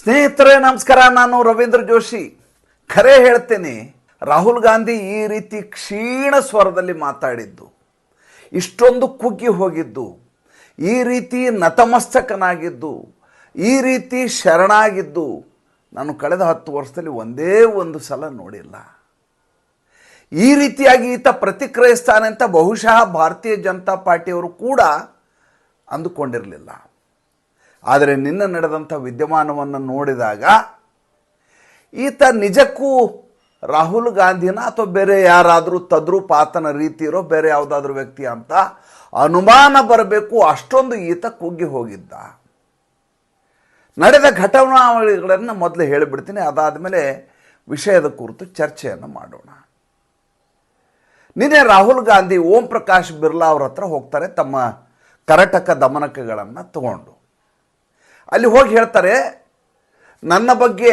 ಸ್ನೇಹಿತರೆ, ನಮಸ್ಕಾರ. ನಾನು ರವೀಂದ್ರ ಜೋಶಿ. ಖರೆ ಹೇಳ್ತೇನೆ, ರಾಹುಲ್ ಗಾಂಧಿ ಈ ರೀತಿ ಕ್ಷೀಣ ಸ್ವರದಲ್ಲಿ ಮಾತಾಡಿದ್ದು, ಇಷ್ಟೊಂದು ಕುಗ್ಗಿ ಹೋಗಿದ್ದು, ಈ ರೀತಿ ನತಮಸ್ತಕನಾಗಿದ್ದು, ಈ ರೀತಿ ಶರಣಾಗಿದ್ದು, ನಾನು ಕಳೆದ ಹತ್ತು ವರ್ಷದಲ್ಲಿ ಒಂದೇ ಒಂದು ಸಲ ನೋಡಿಲ್ಲ. ಈ ರೀತಿಯಾಗಿ ಈತ ಪ್ರತಿಕ್ರಿಯಿಸ್ತಾನೆ ಅಂತ ಬಹುಶಃ ಭಾರತೀಯ ಜನತಾ ಪಾರ್ಟಿಯವರು ಕೂಡ ಅಂದುಕೊಂಡಿರಲಿಲ್ಲ. ಆದರೆ ನಿನ್ನ ನಡೆದಂಥ ವಿದ್ಯಮಾನವನ್ನು ನೋಡಿದಾಗ ಈತ ನಿಜಕ್ಕೂ ರಾಹುಲ್ ಗಾಂಧಿನ ಅಥವಾ ಬೇರೆ ಯಾರಾದರೂ ತದ್ರೂಪಾತನ ರೀತಿ ಇರೋ ಬೇರೆ ಯಾವುದಾದ್ರೂ ವ್ಯಕ್ತಿ ಅಂತ ಅನುಮಾನ ಬರಬೇಕು, ಅಷ್ಟೊಂದು ಈತ ಕುಗ್ಗಿ ಹೋಗಿದ್ದ. ನಡೆದ ಘಟನಾವಳಿಗಳನ್ನು ಮೊದಲು ಹೇಳಿಬಿಡ್ತೀನಿ, ಅದಾದಮೇಲೆ ವಿಷಯದ ಕುರಿತು ಚರ್ಚೆಯನ್ನು ಮಾಡೋಣ. ನಿನ್ನೆ ರಾಹುಲ್ ಗಾಂಧಿ ಓಂ ಪ್ರಕಾಶ್ ಬಿರ್ಲಾ ಅವ್ರ ಹತ್ರ ಹೋಗ್ತಾರೆ, ತಮ್ಮ ಕರಟಕ ದಮನಕಗಳನ್ನು ತಗೊಂಡು. ಅಲ್ಲಿ ಹೋಗಿ ಹೇಳ್ತಾರೆ, ನನ್ನ ಬಗ್ಗೆ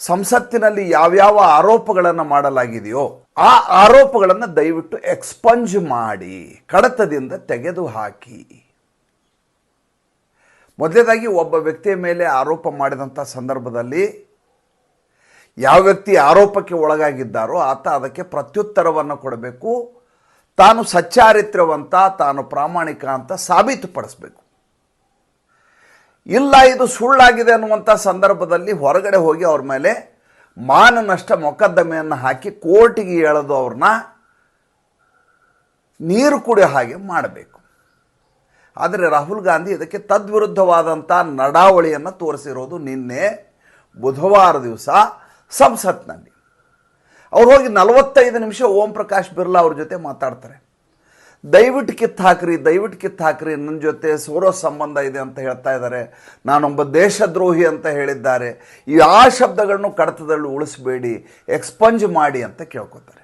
ಸಂಸತ್ತಿನಲ್ಲಿ ಯಾವ್ಯಾವ ಆರೋಪಗಳನ್ನು ಮಾಡಲಾಗಿದೆಯೋ ಆ ಆರೋಪಗಳನ್ನು ದಯವಿಟ್ಟು ಎಕ್ಸ್ಪಂಜ್ ಮಾಡಿ, ಕಡತದಿಂದ ತೆಗೆದು ಹಾಕಿ. ಮೊದಲೇದಾಗಿ ಒಬ್ಬ ವ್ಯಕ್ತಿಯ ಮೇಲೆ ಆರೋಪ ಮಾಡಿದಂಥ ಸಂದರ್ಭದಲ್ಲಿ ಯಾವ ವ್ಯಕ್ತಿ ಆರೋಪಕ್ಕೆ ಒಳಗಾಗಿದ್ದಾರೋ ಆತ ಅದಕ್ಕೆ ಪ್ರತ್ಯುತ್ತರವನ್ನು ಕೊಡಬೇಕು, ತಾನು ಸಚ್ಚಾರಿತ್ರ್ಯವಂತ, ತಾನು ಪ್ರಾಮಾಣಿಕ ಅಂತ ಸಾಬೀತುಪಡಿಸಬೇಕು. ಇಲ್ಲ, ಇದು ಸುಳ್ಳಾಗಿದೆ ಅನ್ನುವಂಥ ಸಂದರ್ಭದಲ್ಲಿ ಹೊರಗಡೆ ಹೋಗಿ ಅವ್ರ ಮೇಲೆ ಮಾನನಷ್ಟ ಮೊಕದ್ದಮೆಯನ್ನು ಹಾಕಿ ಕೋರ್ಟಿಗೆ ಎಳೆದು ಅವ್ರನ್ನ ನೀರು ಕುಡಿಯೋ ಹಾಗೆ ಮಾಡಬೇಕು. ಆದರೆ ರಾಹುಲ್ ಗಾಂಧಿ ಇದಕ್ಕೆ ತದ್ವಿರುದ್ಧವಾದಂಥ ನಡಾವಳಿಯನ್ನು ತೋರಿಸಿರೋದು ನಿನ್ನೆ ಬುಧವಾರ ದಿವಸ ಸಂಸತ್ನಲ್ಲಿ. ಅವ್ರು ಹೋಗಿ ನಲವತ್ತೈದು ನಿಮಿಷ ಓಂ ಪ್ರಕಾಶ್ ಬಿರ್ಲಾ ಅವ್ರ ಜೊತೆ ಮಾತಾಡ್ತಾರೆ. ದಯವಿಟ್ಟು ಕಿತ್ತು ಹಾಕ್ರಿ ದಯವಿಟ್ಟು ಕಿತ್ತು ಹಾಕ್ರಿ ನನ್ನ ಜೊತೆ ಸೋರೋ ಸಂಬಂಧ ಇದೆ ಅಂತ ಹೇಳ್ತಾ ಇದ್ದಾರೆ. ನಾನೊಬ್ಬ ದೇಶದ್ರೋಹಿ ಅಂತ ಹೇಳಿದ್ದಾರೆ. ಈ ಆ ಶಬ್ದಗಳನ್ನು ಕಡತದಲ್ಲಿ ಉಳಿಸ್ಬೇಡಿ, ಎಕ್ಸ್ಪಂಜ್ ಮಾಡಿ ಅಂತ ಕೇಳ್ಕೊತಾರೆ.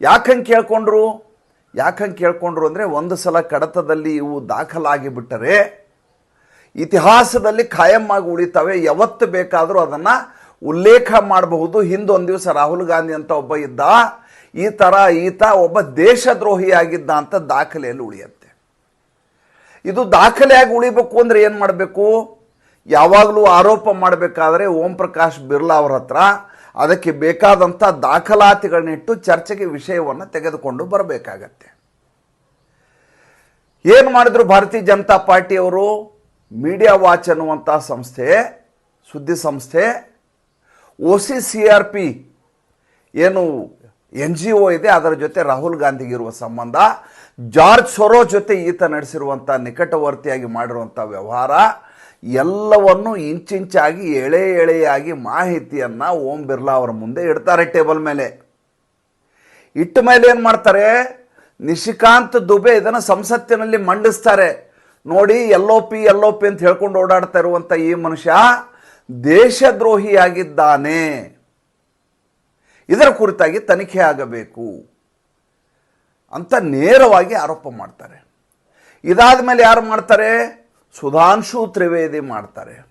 ಯಾಕಂಗೆ ಕೇಳ್ಕೊಂಡ್ರು? ಯಾಕಂಗೆ ಕೇಳ್ಕೊಂಡ್ರು ಅಂದರೆ ಒಂದು ಸಲ ಕಡತದಲ್ಲಿ ಇವು ದಾಖಲಾಗಿ ಬಿಟ್ಟರೆ ಇತಿಹಾಸದಲ್ಲಿ ಖಾಯಂ ಆಗಿ ಉಳಿತವೆ, ಯಾವತ್ತು ಬೇಕಾದರೂ ಅದನ್ನು ಉಲ್ಲೇಖ ಮಾಡಬಹುದು. ಹಿಂದೊಂದು ದಿವಸ ರಾಹುಲ್ ಗಾಂಧಿ ಅಂತ ಒಬ್ಬ ಇದ್ದ ಈ ಥರ ಈತ ಒಬ್ಬ ದೇಶದ್ರೋಹಿಯಾಗಿದ್ದ ಅಂತ ದಾಖಲೆಯಲ್ಲಿ ಉಳಿಯುತ್ತೆ. ಇದು ದಾಖಲೆಯಾಗಿ ಉಳಿಬೇಕು ಅಂದರೆ ಏನು ಮಾಡಬೇಕು? ಯಾವಾಗಲೂ ಆರೋಪ ಮಾಡಬೇಕಾದ್ರೆ ಓಂ ಪ್ರಕಾಶ್ ಬಿರ್ಲಾ ಅವ್ರ ಹತ್ರ ಅದಕ್ಕೆ ಬೇಕಾದಂಥ ದಾಖಲಾತಿಗಳನ್ನಿಟ್ಟು ಚರ್ಚೆಗೆ ವಿಷಯವನ್ನು ತೆಗೆದುಕೊಂಡು ಬರಬೇಕಾಗತ್ತೆ. ಏನು ಮಾಡಿದ್ರು ಭಾರತೀಯ ಜನತಾ ಪಾರ್ಟಿಯವರು ಮೀಡಿಯಾ ವಾಚ್ ಅನ್ನುವಂಥ ಸಂಸ್ಥೆ, ಸುದ್ದಿ ಸಂಸ್ಥೆ, O C C R P, ಏನು ಎನ್ ಜಿ ಒ ಇದೆ, ಅದರ ಜೊತೆ ರಾಹುಲ್ ಗಾಂಧಿಗಿರುವ ಸಂಬಂಧ. ಜಾರ್ಜ್ ಸೊರೋ ಜೊತೆ ಈತ ನಡೆಸಿರುವಂಥ ನಿಕಟವರ್ತಿಯಾಗಿ ಮಾಡಿರುವಂಥ ವ್ಯವಹಾರ. ಎಲ್ಲವನ್ನು ಇಂಚಿಂಚಾಗಿ, ಎಳೆ ಎಳೆಯಾಗಿ ಮಾಹಿತಿಯನ್ನು ಓಂ ಬಿರ್ಲಾ ಅವರ ಮುಂದೆ ಇಡ್ತಾರೆ ಟೇಬಲ್ ಮೇಲೆ. ಇಟ್ಟ ಮೇಲೆ ಏನು ಮಾಡ್ತಾರೆ? ನಿಶಿಕಾಂತ್ ದುಬೆ ಇದನ್ನು ಸಂಸತ್ತಿನಲ್ಲಿ ಮಂಡಿಸ್ತಾರೆ. ನೋಡಿ ಎಲ್ಲೋ ಪಿ ಎಲ್ಲೋ ಪಿ ಅಂತ ಹೇಳ್ಕೊಂಡು ಓಡಾಡ್ತಾ ಇರುವಂಥ ಈ ಮನುಷ್ಯ ದೇಶದ್ರೋಹಿಯಾಗಿದ್ದಾನೆ. ಇದರ ಕುರಿತಾಗಿ ತನಿಖೆ ಆಗಬೇಕು ಅಂತ ನೇರವಾಗಿ ಆರೋಪ ಮಾಡ್ತಾರೆ. ಇದಾದ ಮೇಲೆ ಯಾರು ಮಾಡ್ತಾರೆ? ಸುಧಾಂಶು ತ್ರಿವೇದಿ ಮಾಡ್ತಾರೆ.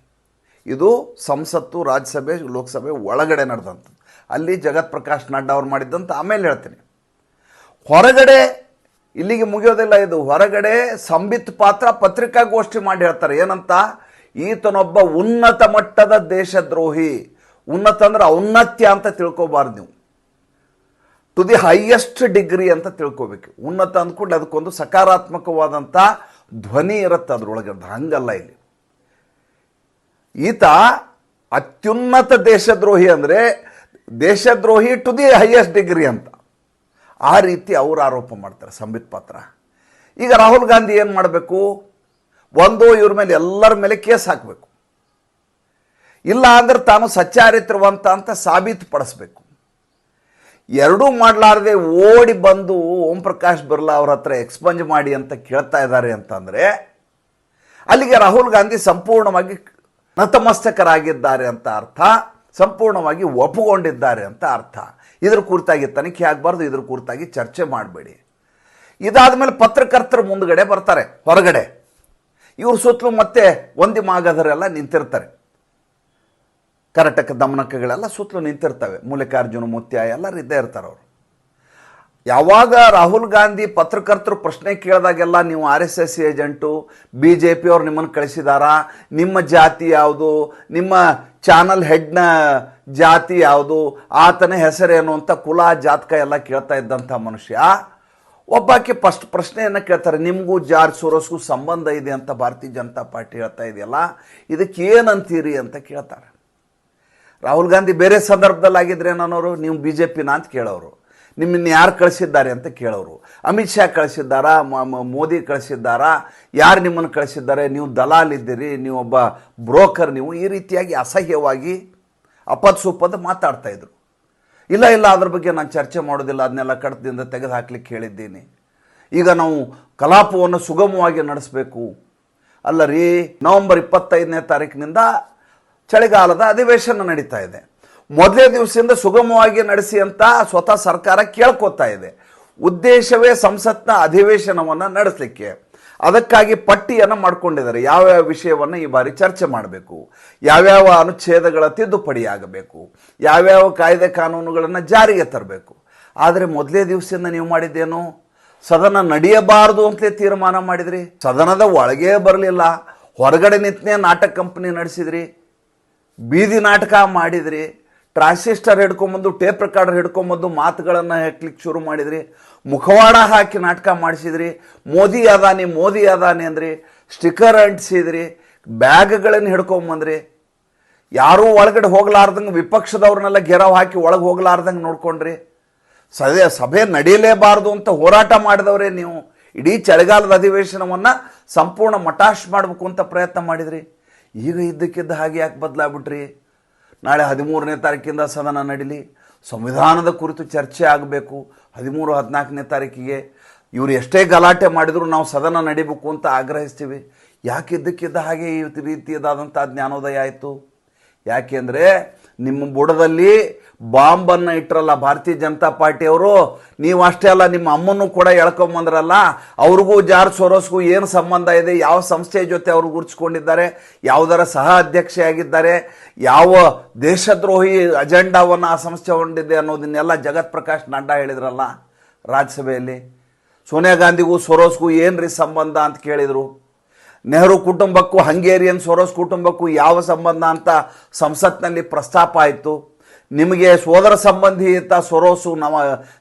ಇದು ಸಂಸತ್ತು, ರಾಜ್ಯಸಭೆ, ಲೋಕಸಭೆ ಒಳಗಡೆ ನಡೆದಂಥದ್ದು. ಅಲ್ಲಿ ಜಗತ್ ಪ್ರಕಾಶ್ ನಡ್ಡಾ ಅವ್ರು ಮಾಡಿದ್ದಂತ ಆಮೇಲೆ ಹೇಳ್ತೀನಿ. ಹೊರಗಡೆ ಇಲ್ಲಿಗೆ ಮುಗಿಯೋದಿಲ್ಲ ಇದು. ಹೊರಗಡೆ ಸಂಬಿತ್ ಪಾತ್ರ ಪತ್ರಿಕಾಗೋಷ್ಠಿ ಮಾಡಿ ಹೇಳ್ತಾರೆ. ಏನಂತ? ಈತನೊಬ್ಬ ಉನ್ನತ ಮಟ್ಟದ ದೇಶದ್ರೋಹಿ. ಉನ್ನತ ಅಂದ್ರೆ ಔನ್ನತ್ಯ ಅಂತ ತಿಳ್ಕೊಬಾರ್ದು ನೀವು. ಟು ದಿ ಹೈಯೆಸ್ಟ್ ಡಿಗ್ರಿ ಅಂತ ತಿಳ್ಕೊಬೇಕು. ಉನ್ನತ ಅಂದ್ಕೊಂಡು ಅದಕ್ಕೊಂದು ಸಕಾರಾತ್ಮಕವಾದಂಥ ಧ್ವನಿ ಇರುತ್ತೆ ಅದ್ರೊಳಗೆ ಅದು ಹಂಗಲ್ಲ ಇಲ್ಲಿ. ಈತ ಅತ್ಯುನ್ನತ ದೇಶದ್ರೋಹಿ ಅಂದರೆ ದೇಶದ್ರೋಹಿ ಟು ದಿ ಹೈಯೆಸ್ಟ್ ಡಿಗ್ರಿ ಅಂತ. ಆ ರೀತಿ ಅವರು ಆರೋಪ ಮಾಡ್ತಾರೆ ಸಂಬಿತ್ ಪಾತ್ರ. ಈಗ ರಾಹುಲ್ ಗಾಂಧಿ ಏನು ಮಾಡಬೇಕು? ಒಂದು ಇವ್ರ ಮೇಲೆ ಎಲ್ಲರ ಮೇಲೆ ಕೇಸ್ ಹಾಕಬೇಕು. ಇಲ್ಲ ಅಂದ್ರೆ ತಾನು ಸಚ್ಚಾರಿತ್ರವಂತ ಅಂತ ಸಾಬೀತುಪಡಿಸ್ಬೇಕು. ಎರಡೂ ಮಾಡಲಾರದೆ ಓಡಿ ಬಂದು ಓಂ ಪ್ರಕಾಶ್ ಬಿರ್ಲಾ ಅವ್ರ ಹತ್ರ ಎಕ್ಸ್ಪಂಜ್ ಮಾಡಿ ಅಂತ ಕೇಳ್ತಾ ಇದ್ದಾರೆ ಅಂತಂದರೆ, ಅಲ್ಲಿಗೆ ರಾಹುಲ್ ಗಾಂಧಿ ಸಂಪೂರ್ಣವಾಗಿ ನತಮಸ್ತಕರಾಗಿದ್ದಾರೆ ಅಂತ ಅರ್ಥ, ಸಂಪೂರ್ಣವಾಗಿ ಒಪ್ಪುಗೊಂಡಿದ್ದಾರೆ ಅಂತ ಅರ್ಥ. ಇದ್ರ ಕುರಿತಾಗಿ ತನಿಖೆ ಆಗಬಾರ್ದು, ಇದ್ರ ಕುರಿತಾಗಿ ಚರ್ಚೆ ಮಾಡಬೇಡಿ. ಇದಾದ ಮೇಲೆ ಪತ್ರಕರ್ತರ ಮುಂದುಗಡೆ ಬರ್ತಾರೆ, ಹೊರಗಡೆ. ಇವ್ರ ಸುತ್ತಲೂ ಮತ್ತೆ ಒಂದಿ ಮಾಗಧರೆಲ್ಲ ನಿಂತಿರ್ತಾರೆ. ಕರಟಕ ದಮನಕಗಳೆಲ್ಲ ಸುತ್ತಲೂ ನಿಂತಿರ್ತವೆ. ಮೂಲಿಕಾರ್ಜುನ ಮುತ್ಯ ಎಲ್ಲರೂ ಇದ್ದೇ ಇರ್ತಾರೆ ಅವರು. ಯಾವಾಗ ರಾಹುಲ್ ಗಾಂಧಿ ಪತ್ರಕರ್ತರು ಪ್ರಶ್ನೆ ಕೇಳಿದಾಗೆಲ್ಲ ನೀವು R S S agent, B J ಪಿಯವ್ರು ನಿಮ್ಮನ್ನು ಕಳಿಸಿದಾರಾ? ನಿಮ್ಮ ಜಾತಿ ಯಾವುದು? ನಿಮ್ಮ ಚಾನಲ್ ಹೆಡ್ನ ಜಾತಿ ಯಾವುದು? ಆತನ ಹೆಸರೇನು ಅಂತ ಕುಲ, ಜಾತಕ ಎಲ್ಲ ಕೇಳ್ತಾ ಇದ್ದಂಥ ಮನುಷ್ಯ. ಒಬ್ಬಾಕೆ ಫಸ್ಟ್ ಪ್ರಶ್ನೆಯನ್ನು ಕೇಳ್ತಾರೆ, ನಿಮಗೂ ಜಾರ್ಜ್ ಸೋರೋಸ್ಗೂ ಸಂಬಂಧ ಇದೆ ಅಂತ ಭಾರತೀಯ ಜನತಾ ಪಾರ್ಟಿ ಹೇಳ್ತಾ ಇದೆಯಲ್ಲ, ಇದಕ್ಕೆ ಏನಂತೀರಿ ಅಂತ ಕೇಳ್ತಾರೆ. ರಾಹುಲ್ ಗಾಂಧಿ ಬೇರೆ ಸಂದರ್ಭದಲ್ಲಿ ಆಗಿದ್ರೆ ನನ್ನವರು ನೀವು ಬಿ ಜೆ ಪಿನ ಅಂತ ಕೇಳೋರು. ನಿಮ್ಮನ್ನು ಯಾರು ಕಳಿಸಿದ್ದಾರೆ ಅಂತ ಕೇಳೋರು. ಅಮಿತ್ ಶಾ ಕಳಿಸಿದ್ದಾರಾ? ಮೋದಿ ಕಳಿಸಿದ್ದಾರಾ? ಯಾರು ನಿಮ್ಮನ್ನು ಕಳಿಸಿದ್ದಾರೆ? ನೀವು ದಲಾಲ್ ಇದ್ದೀರಿ, ನೀವು ಒಬ್ಬ ಬ್ರೋಕರ್, ನೀವು ಈ ರೀತಿಯಾಗಿ ಅಸಹ್ಯವಾಗಿ ಅಪದ್ ಮಾತಾಡ್ತಾ ಇದ್ರು. ಇಲ್ಲ ಇಲ್ಲ, ಅದ್ರ ಬಗ್ಗೆ ನಾನು ಚರ್ಚೆ ಮಾಡೋದಿಲ್ಲ, ಅದನ್ನೆಲ್ಲ ಕಡತದಿಂದ ತೆಗೆದು ಹಾಕ್ಲಿಕ್ಕೆ ಹೇಳಿದ್ದೀನಿ. ಈಗ ನಾವು ಕಲಾಪವನ್ನು ಸುಗಮವಾಗಿ ನಡೆಸಬೇಕು. ಅಲ್ಲ ರೀ ನವೆಂಬರ್ ಇಪ್ಪತ್ತೈದನೇ ತಾರೀಕಿನಿಂದ ಚಳಿಗಾಲದ ಅಧಿವೇಶನ ನಡೀತಾ ಇದೆ. ಮೊದಲೇ ದಿವಸದಿಂದ ಸುಗಮವಾಗಿ ನಡೆಸಿ ಅಂತ ಸ್ವತಃ ಸರ್ಕಾರ ಕೇಳ್ಕೊತಾ ಇದೆ. ಉದ್ದೇಶವೇ ಸಂಸತ್ನ ಅಧಿವೇಶನವನ್ನು ನಡೆಸಲಿಕ್ಕೆ. ಅದಕ್ಕಾಗಿ ಪಟ್ಟಿಯನ್ನು ಮಾಡ್ಕೊಂಡಿದ್ದಾರೆ. ಯಾವ್ಯಾವ ವಿಷಯವನ್ನು ಈ ಬಾರಿ ಚರ್ಚೆ ಮಾಡಬೇಕು. ಯಾವ್ಯಾವ ಅನುಚ್ಛೇದಗಳ ತಿದ್ದುಪಡಿ ಆಗಬೇಕು ಯಾವ್ಯಾವ ಕಾಯ್ದೆ ಕಾನೂನುಗಳನ್ನು ಜಾರಿಗೆ ತರಬೇಕು. ಆದರೆ ಮೊದಲೇ ದಿವಸದಿಂದ ನೀವು ಮಾಡಿದ್ದೇನು? ಸದನ ನಡೆಯಬಾರದು ಅಂತಲೇ ತೀರ್ಮಾನ ಮಾಡಿದ್ರಿ? ಸದನದ ಒಳಗೆ ಬರಲಿಲ್ಲ. ಹೊರಗಡೆ ನಿಂತನೇ ನಾಟಕ ಕಂಪನಿ ನಡೆಸಿದ್ರಿ? ಬೀದಿ ನಾಟಕ ಮಾಡಿದ್ರಿ ಟ್ರಾನ್ಸಿಸ್ಟರ್ ಹಿಡ್ಕೊಂಬಂದು ಟೇಪ್ ರೆಕಾರ್ಡರ್ ಹಿಡ್ಕೊಂಬಂದು ಮಾತುಗಳನ್ನು ಹಾಕ್ಲಿಕ್ಕೆ ಶುರು ಮಾಡಿದ್ರಿ, ಮುಖವಾಡ ಹಾಕಿ ನಾಟಕ ಮಾಡಿಸಿದ್ರಿ, ಮೋದಿ ಅದಾನಿ ಮೋದಿ ಅದಾನಿ ಅಂದ್ರಿ ಸ್ಟಿಕ್ಕರ್ ಅಂಟಿಸಿದ್ರಿ, ಬ್ಯಾಗ್ಗಳನ್ನು ಹಿಡ್ಕೊಂಬಂದ್ರಿ. ಯಾರೂ ಒಳಗಡೆ ಹೋಗ್ಲಾರ್ದಂಗೆ, ವಿಪಕ್ಷದವ್ರನ್ನೆಲ್ಲ ಗೆರವ್ ಹಾಕಿ ಒಳಗೆ ಹೋಗ್ಲಾರ್ದಂಗೆ ನೋಡ್ಕೊಂಡ್ರಿ. ಸದೇ ಸಭೆ ನಡೀಲೇಬಾರ್ದು ಅಂತ ಹೋರಾಟ ಮಾಡಿದವರೇ ನೀವು. ಇಡೀ ಚಳಿಗಾಲದ ಅಧಿವೇಶನವನ್ನು ಸಂಪೂರ್ಣ ಮಟಾಶ್ ಮಾಡಬೇಕು ಅಂತ ಪ್ರಯತ್ನ ಮಾಡಿದ್ರಿ. ಈಗ ಇದ್ದಕ್ಕಿದ್ದ ಹಾಗೆ ಯಾಕೆ ಬದಲಾಗ್ಬಿಟ್ರಿ? ನಾಳೆ ಹದಿಮೂರನೇ ತಾರೀಕಿಂದ ಸದನ ನಡೀಲಿ. ಸಂವಿಧಾನದ ಕುರಿತು ಚರ್ಚೆ ಆಗಬೇಕು. ಹದಿಮೂರು, ಹದಿನಾಲ್ಕನೇ ತಾರೀಕಿಗೆ. ಇವರು ಎಷ್ಟೇ ಗಲಾಟೆ ಮಾಡಿದರೂ ನಾವು ಸದನ ನಡಿಬೇಕು ಅಂತ ಆಗ್ರಹಿಸ್ತೀವಿ. ಯಾಕೆ ಇದ್ದಕ್ಕಿದ್ದ ಹಾಗೆ ಈ ರೀತಿಯದಾದಂಥ ಜ್ಞಾನೋದಯ ಆಯಿತು? ಯಾಕೆಂದರೆ ನಿಮ್ಮ ಬುಡದಲ್ಲಿ ಬಾಂಬನ್ನು ಇಟ್ಟರಲ್ಲ ಭಾರತೀಯ ಜನತಾ ಪಾರ್ಟಿಯವರು. ನೀವು ಅಷ್ಟೇ ಅಲ್ಲ, ನಿಮ್ಮ ಅಮ್ಮನೂ ಕೂಡ ಎಳ್ಕೊಂಬಂದ್ರಲ್ಲ ಅವ್ರಿಗೂ ಜಾರ್ಜ್ ಸೊರೋಸ್ಗೂ ಏನು ಸಂಬಂಧ ಇದೆ, ಯಾವ ಸಂಸ್ಥೆಯ ಜೊತೆ ಅವರು ಗುರುತಿಸ್ಕೊಂಡಿದ್ದಾರೆ, ಯಾವುದರ ಸಹ ಅಧ್ಯಕ್ಷೆಯಾಗಿದ್ದಾರೆ, ಯಾವ ದೇಶದ್ರೋಹಿ ಅಜೆಂಡಾವನ್ನು ಆ ಸಂಸ್ಥೆ ಹೊಂದಿದೆ ಅನ್ನೋದನ್ನೆಲ್ಲ ಜಗತ್ ಪ್ರಕಾಶ್ ನಡ್ಡಾ ಹೇಳಿದ್ರಲ್ಲ ರಾಜ್ಯಸಭೆಯಲ್ಲಿ. ಸೋನಿಯಾ ಗಾಂಧಿಗೂ ಸೊರೋಸ್ಗೂ ಏನ್ರಿ ಸಂಬಂಧ ಅಂತ ಕೇಳಿದರು. ನೆಹರು ಕುಟುಂಬಕ್ಕೂ, ಹಂಗೇರಿಯನ್ ಸೊರೋಸ್ ಕುಟುಂಬಕ್ಕೂ ಯಾವ ಸಂಬಂಧ ಅಂತ ಸಂಸತ್ನಲ್ಲಿ ಪ್ರಸ್ತಾಪ ಆಯಿತು. ನಿಮಗೆ ಸೋದರ ಸಂಬಂಧಿ ಅಂತ ಸೊರೋಸು ನಮ್ಮ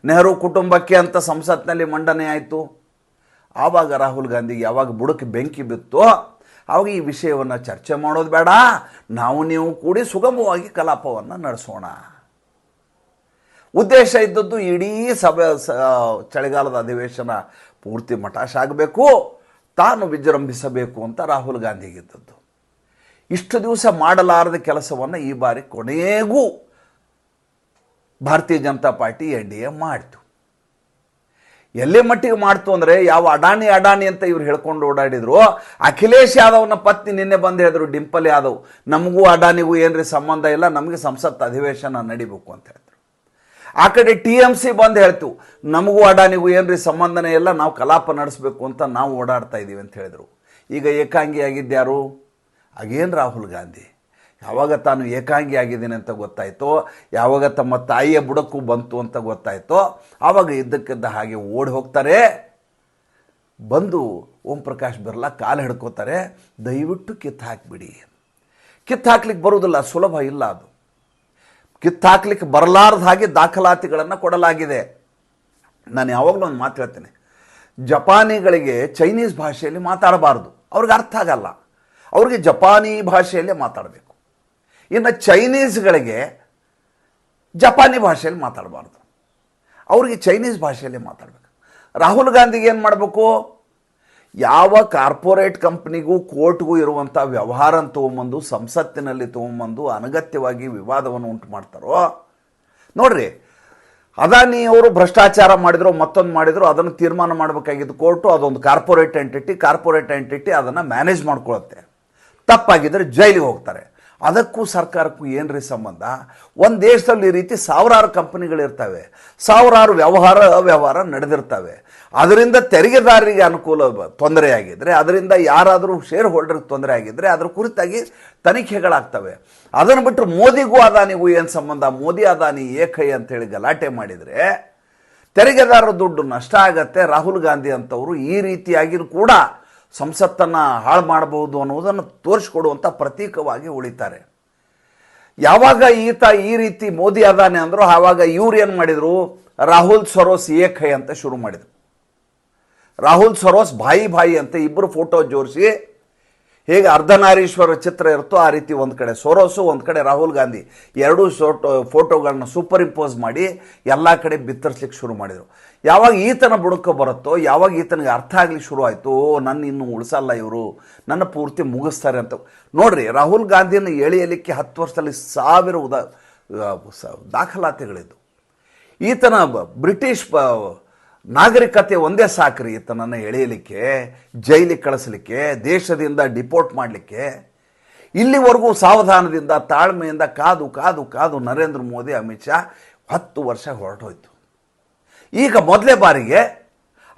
ನೆಹರು ಕುಟುಂಬಕ್ಕೆ ಅಂತ ಸಂಸತ್ನಲ್ಲಿ ಮಂಡನೆ ಆಯಿತು. ಆವಾಗ ರಾಹುಲ್ ಗಾಂಧಿಗೆ ಯಾವಾಗ ಬುಡಕ್ಕೆ ಬೆಂಕಿ ಬಿತ್ತೋ ಆವಾಗ ಈ ವಿಷಯವನ್ನು ಚರ್ಚೆ ಮಾಡೋದು ಬೇಡ. ನಾವು ನೀವು ಕೂಡಿ ಸುಗಮವಾಗಿ ಕಲಾಪವನ್ನು ನಡೆಸೋಣ. ಉದ್ದೇಶ ಇದ್ದದ್ದು ಇಡೀ ಸಭೆ ಚಳಿಗಾಲದ ಅಧಿವೇಶನ ಪೂರ್ತಿ ಮಟಾಶ್ ಆಗಬೇಕು. ತಾನು ವಿಜೃಂಭಿಸಬೇಕು ಅಂತ ರಾಹುಲ್ ಗಾಂಧಿಗಿದ್ದದ್ದು ಇಷ್ಟು ದಿವಸ ಮಾಡಲಾರದ ಕೆಲಸವನ್ನು ಈ ಬಾರಿ ಕೊನೆಗೂ Bharatiya Janata party N D A ಮಾಡಿತು. ಎಲ್ಲಿ ಮಟ್ಟಿಗೆ ಮಾಡ್ತು ಅಂದರೆ ಯಾವ ಅಡಾನಿ ಅಡಾನಿ ಅಂತ ಇವ್ರು ಹೇಳ್ಕೊಂಡು ಓಡಾಡಿದ್ರು, ಅಖಿಲೇಶ್ ಯಾದವ್ನ ಪತ್ನಿ ನಿನ್ನೆ ಬಂದು ಹೇಳಿದ್ರು, ಡಿಂಪಲ್ ಯಾದವ್, ನಮಗೂ ಅಡಾನಿಗೂ ಏನ್ರಿ ಸಂಬಂಧ ಇಲ್ಲ, ನಮಗೆ ಸಂಸತ್ ಅಧಿವೇಶನ ನಡಿಬೇಕು ಅಂತ ಹೇಳಿದ್ರು. ಆ ಕಡೆ ಟಿ ಎಂ ಸಿ ಬಂದು ಹೇಳ್ತು, ನಮಗೂ ಅಡಾನಿಗೂ ಏನ್ರಿ ಸಂಬಂಧನೇ ಇಲ್ಲ, ನಾವು ಕಲಾಪ ನಡೆಸಬೇಕು ಅಂತ ನಾವು ಓಡಾಡ್ತಾ ಇದ್ದೀವಿ ಅಂತ ಹೇಳಿದರು. ಈಗ ಏಕಾಂಗಿ ಆಗಿದ್ಯಾರು ಆಗೇನು ರಾಹುಲ್ ಗಾಂಧಿ. ಯಾವಾಗ ತಾನು ಏಕಾಂಗಿ ಆಗಿದ್ದೀನಿ ಅಂತ ಗೊತ್ತಾಯ್ತೋ, ಯಾವಾಗ ತಮ್ಮ ತಾಯಿಯ ಬುಡಕ್ಕೂ ಬಂತು ಅಂತ ಗೊತ್ತಾಯ್ತೋ, ಆವಾಗ ಇದ್ದಕ್ಕಿದ್ದ ಹಾಗೆ ಓಡಿ ಹೋಗ್ತಾರೆ. ಬಂದು ಓಂ ಪ್ರಕಾಶ್ ಬಿರ್ಲಾ ಕಾಲು ಹಿಡ್ಕೋತಾರೆ, ದಯವಿಟ್ಟು ಕಿತ್ತು ಹಾಕಿಬಿಡಿ. ಕಿತ್ತು ಹಾಕ್ಲಿಕ್ಕೆ ಬರುವುದಿಲ್ಲ, ಸುಲಭ ಇಲ್ಲ ಅದು. ಕಿತ್ತು ಬರಲಾರದ ಬರಲಾರ್ದ ಹಾಗೆ ದಾಖಲಾತಿಗಳನ್ನು ಕೊಡಲಾಗಿದೆ. ನಾನು ಯಾವಾಗಲೂ ಒಂದು ಮಾತು ಹೇಳ್ತೇನೆ. ಜಪಾನಿಗಳಿಗೆ ಚೈನೀಸ್ ಭಾಷೆಯಲ್ಲಿ ಮಾತಾಡಬಾರ್ದು. ಅವ್ರಿಗೆ ಅರ್ಥ ಆಗಲ್ಲ. ಅವ್ರಿಗೆ ಜಪಾನಿ ಭಾಷೆಯಲ್ಲೇ ಮಾತಾಡಬೇಕು. ಇನ್ನು ಚೈನೀಸ್ಗಳಿಗೆ ಜಪಾನಿ ಭಾಷೆಯಲ್ಲಿ ಮಾತಾಡಬಾರ್ದು. ಅವ್ರಿಗೆ ಚೈನೀಸ್ ಭಾಷೆಯಲ್ಲೇ ಮಾತಾಡಬೇಕು. ರಾಹುಲ್ ಗಾಂಧಿಗೆ ಏನು ಮಾಡಬೇಕು? ಯಾವ ಕಾರ್ಪೊರೇಟ್ ಕಂಪ್ನಿಗೂ ಕೋರ್ಟ್ಗೂ ಇರುವಂಥ ವ್ಯವಹಾರ ತೊಗೊಂಬಂದು, ಸಂಸತ್ತಿನಲ್ಲಿ ತೊಗೊಂಬಂದು ಅನಗತ್ಯವಾಗಿ ವಿವಾದವನ್ನು ಉಂಟು ಮಾಡ್ತಾರೋ? ನೋಡ್ರಿ, ಅದಾನಿ ಅವರು ಭ್ರಷ್ಟಾಚಾರ ಮಾಡಿದ್ರು, ಮತ್ತೊಂದು ಮಾಡಿದ್ರು, ಅದನ್ನು ತೀರ್ಮಾನ ಮಾಡಬೇಕಾಗಿದ್ದು ಕೋರ್ಟು, ಅದೊಂದು ಕಾರ್ಪೊರೇಟ್ ಎಂಟಿಟಿ ಕಾರ್ಪೊರೇಟ್ ಎಂಟಿಟಿ ಅದನ್ನು ಮ್ಯಾನೇಜ್ ಮಾಡ್ಕೊಳ್ಳುತ್ತೆ. ತಪ್ಪಾಗಿದ್ದರೆ ಜೈಲಿಗೆ ಹೋಗ್ತಾರೆ. ಅದಕ್ಕೂ ಸರ್ಕಾರಕ್ಕೂ ಏನ್ರಿ ಸಂಬಂಧ? ಒಂದು ದೇಶದಲ್ಲಿ ಈ ರೀತಿ ಸಾವಿರಾರು ಕಂಪನಿಗಳಿರ್ತವೆ. ಸಾವಿರಾರು ವ್ಯವಹಾರ, ಅವ್ಯವಹಾರ ನಡೆದಿರ್ತವೆ. ಅದರಿಂದ ತೆರಿಗೆದಾರರಿಗೆ ಅನುಕೂಲ ತೊಂದರೆ ಅದರಿಂದ ಯಾರಾದರೂ ಶೇರ್ ಹೋಲ್ಡರ್ಗೆ ತೊಂದರೆ ಆಗಿದ್ದರೆ ಅದ್ರ ಕುರಿತಾಗಿ ತನಿಖೆಗಳಾಗ್ತವೆ. ಅದನ್ನು ಬಿಟ್ಟರೆ ಮೋದಿಗೂ ಅದಾನಿಗೂ ಏನು ಸಂಬಂಧ? ಮೋದಿ ಅದಾನಿ ಏಕೈ ಅಂತೇಳಿ ಗಲಾಟೆ ಮಾಡಿದರೆ, ತೆರಿಗೆದಾರರ ದುಡ್ಡು ನಷ್ಟ ಆಗತ್ತೆ. ರಾಹುಲ್ ಗಾಂಧಿ ಅಂತವರು ಈ ರೀತಿಯಾಗಿ ಕೂಡ ಸಂಸತ್ತನ್ನು ಹಾಳು ಮಾಡಬಹುದು ಅನ್ನೋದನ್ನು ತೋರಿಸ್ಕೊಡುವಂಥ ಪ್ರತೀಕವಾಗಿ ಉಳಿತಾರೆ. ಯಾವಾಗ ಈತ ಈ ರೀತಿ ಮೋದಿ ಅದಾನೆ ಅಂದರು ಆವಾಗ ಇವ್ರು ಏನು ಮಾಡಿದರು? ರಾಹುಲ್ ಸರೋಸ್ ಏಕೈ ಅಂತ ಶುರು ಮಾಡಿದರು. ರಾಹುಲ್ ಸರೋಸ್ ಭಾಯಿ ಭಾಯಿ ಅಂತ ಇಬ್ಬರು ಫೋಟೋ ಜೋಡಿಸಿ ಹೇಗೆ ಅರ್ಧನಾರೀಶ್ವರ ಚಿತ್ರ ಇರುತ್ತೋ ಆ ರೀತಿ ಒಂದು ಕಡೆ ಸೊರೋಸು, ಒಂದು ಕಡೆ ರಾಹುಲ್ ಗಾಂಧಿ. ಎರಡೂ ಸೋಟೋ, ಫೋಟೋಗಳನ್ನ ಸೂಪರ್ ಇಂಪೋಸ್ ಮಾಡಿ ಎಲ್ಲ ಕಡೆ ಬಿತ್ತರಿಸ್ಲಿಕ್ಕೆ ಶುರು ಮಾಡಿದರು. ಯಾವಾಗ ಈತನ ಬುಡಕ ಬರುತ್ತೋ, ಯಾವಾಗ ಈತನಿಗೆ ಅರ್ಥ ಆಗ್ಲಿಕ್ಕೆ ಶುರು ಆಯಿತು, ನನ್ನ ಇನ್ನು ಉಳಿಸಲ್ಲ ಇವರು, ನನ್ನ ಪೂರ್ತಿ ಮುಗಿಸ್ತಾರೆ ಅಂತ. ನೋಡ್ರಿ, ರಾಹುಲ್ ಗಾಂಧಿಯನ್ನು ಎಳೆಯಲಿಕ್ಕೆ ಹತ್ತು ವರ್ಷದಲ್ಲಿ ಸಾವಿರ ಉದಾ ದಾಖಲಾತಿಗಳಿದ್ದು ಈತನ ಬ್ರಿಟಿಷ್ ನಾಗರಿಕತೆ ಒಂದೇ ಸಾಕ್ರಿ ಈತನನ್ನ ಎಳೆಯಲಿಕ್ಕೆ, ಜೈಲಿಗೆ ಕಳಿಸ್ಲಿಕ್ಕೆ, ದೇಶದಿಂದ ಡಿಪೋರ್ಟ್ ಮಾಡಲಿಕ್ಕೆ. ಇಲ್ಲಿವರೆಗೂ ಸಾವಧಾನದಿಂದ, ತಾಳ್ಮೆಯಿಂದ ಕಾದು ಕಾದು ಕಾದು ನರೇಂದ್ರ ಮೋದಿ, ಅಮಿತ್ ಶಾ ಹತ್ತು ವರ್ಷ ಹೊರಟೋಯ್ತು. ಈಗ ಮೊದಲೇ ಬಾರಿಗೆ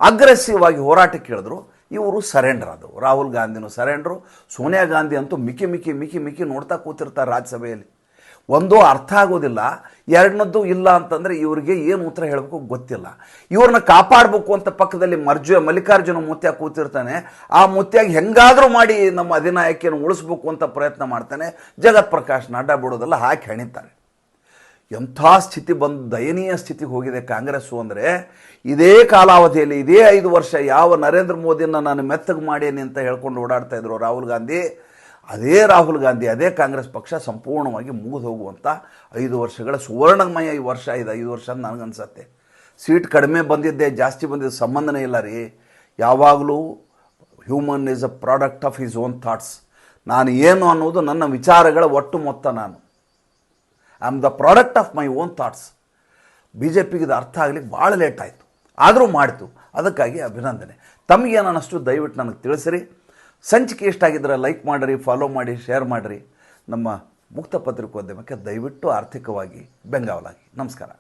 ಅಗ್ರೆಸಿವ್ ಆಗಿ ಹೋರಾಟಕ್ಕೆ ಇಳಿದ್ರು ಇವರು ಸರೆಂಡರ್ ಅದು ರಾಹುಲ್ ಗಾಂಧಿನೂ ಸರೆಂಡ್ರು ಸೋನಿಯಾ ಗಾಂಧಿ ಅಂತೂ ಮಿಕ್ಕಿ ಮಿಕ್ಕಿ ಮಿಕ್ಕಿ ಮಿಕ್ಕಿ ನೋಡ್ತಾ ಕೂತಿರ್ತಾರೆ ರಾಜ್ಯಸಭೆಯಲ್ಲಿ. ಒಂದು ಅರ್ಥ ಆಗೋದಿಲ್ಲ, ಎರಡನದ್ದು ಇಲ್ಲ ಅಂತಂದರೆ ಇವರಿಗೆ ಏನು ಉತ್ತರ ಹೇಳಬೇಕು ಗೊತ್ತಿಲ್ಲ. ಇವ್ರನ್ನ ಕಾಪಾಡಬೇಕು ಅಂತ ಪಕ್ಕದಲ್ಲಿ ಮರ್ಜು ಮಲ್ಲಿಕಾರ್ಜುನ ಮುತ್ಯ ಕೂತಿರ್ತಾನೆ. ಆ ಮುತ್ಯಾಗಿ ಹೆಂಗಾದರೂ ಮಾಡಿ ನಮ್ಮ ಅಧಿನಾಯಕಿಯನ್ನು ಉಳಿಸ್ಬೇಕು ಅಂತ ಪ್ರಯತ್ನ ಮಾಡ್ತಾನೆ. ಜಗತ್ ಪ್ರಕಾಶ್ ನಡ್ಡ ಬಿಡೋದೆಲ್ಲ ಹಾಕಿ ಹೆಣಿತಾರೆ ಎಂಥ ಸ್ಥಿತಿ ಬಂದು ದಯನೀಯ ಸ್ಥಿತಿಗೆ ಹೋಗಿದೆ ಕಾಂಗ್ರೆಸ್ಸು ಅಂದರೆ, ಇದೇ ಕಾಲಾವಧಿಯಲ್ಲಿ, ಇದೇ ಐದು ವರ್ಷ ಯಾವ ನರೇಂದ್ರ ಮೋದಿನ ನಾನು ಮೆತ್ತಗೆ ಮಾಡೇನಿ ಅಂತ ಹೇಳ್ಕೊಂಡು ಓಡಾಡ್ತಾ ಇದ್ರು ರಾಹುಲ್ ಗಾಂಧಿ. ಅದೇ ರಾಹುಲ್ ಗಾಂಧಿ, ಅದೇ ಕಾಂಗ್ರೆಸ್ ಪಕ್ಷ ಸಂಪೂರ್ಣವಾಗಿ ಮುಗಿದು ಹೋಗುವಂಥ ಐದು ವರ್ಷಗಳ ಸುವರ್ಣಮಯ ಈ ವರ್ಷ ಇದೆ, ಐದು ವರ್ಷ ಅಂತ ನನಗನ್ಸತ್ತೆ. ಸೀಟ್ ಕಡಿಮೆ ಬಂದಿದ್ದೆ ಜಾಸ್ತಿ ಬಂದಿದ್ದ ಸಂಬಂಧನೇ ಇಲ್ಲ ರೀ. ಯಾವಾಗಲೂ human is a product of is own thoughts ನಾನು ಏನು ಅನ್ನೋದು ನನ್ನ ವಿಚಾರಗಳ ಒಟ್ಟು ಮೊತ್ತ ನಾನು. I am the product of my own thoughts B J ಪಿಗೆ ಇದು ಅರ್ಥ ಆಗಲಿಕ್ಕೆ ಭಾಳ ಲೇಟ್ ಆಯಿತು. ಆದರೂ ಮಾಡಿತು. ಅದಕ್ಕಾಗಿ ಅಭಿನಂದನೆ. ತಮಗೇನು ಅನ್ನಿಸ್ತು ದಯವಿಟ್ಟು ನನಗೆ ತಿಳಿಸಿರಿ. ಸಂಚಿಕೆ ಇಷ್ಟಾಗಿದ್ದರೆ ಲೈಕ್ ಮಾಡಿರಿ ಫಾಲೋ ಮಾಡಿ ಶೇರ್ ಮಾಡಿರಿ. ನಮ್ಮ ಮುಕ್ತ ಪತ್ರಿಕೋದ್ಯಮಕ್ಕೆ ದಯವಿಟ್ಟು ಆರ್ಥಿಕವಾಗಿ ಬೆಂಗಾವಲಾಗಿ. ನಮಸ್ಕಾರ.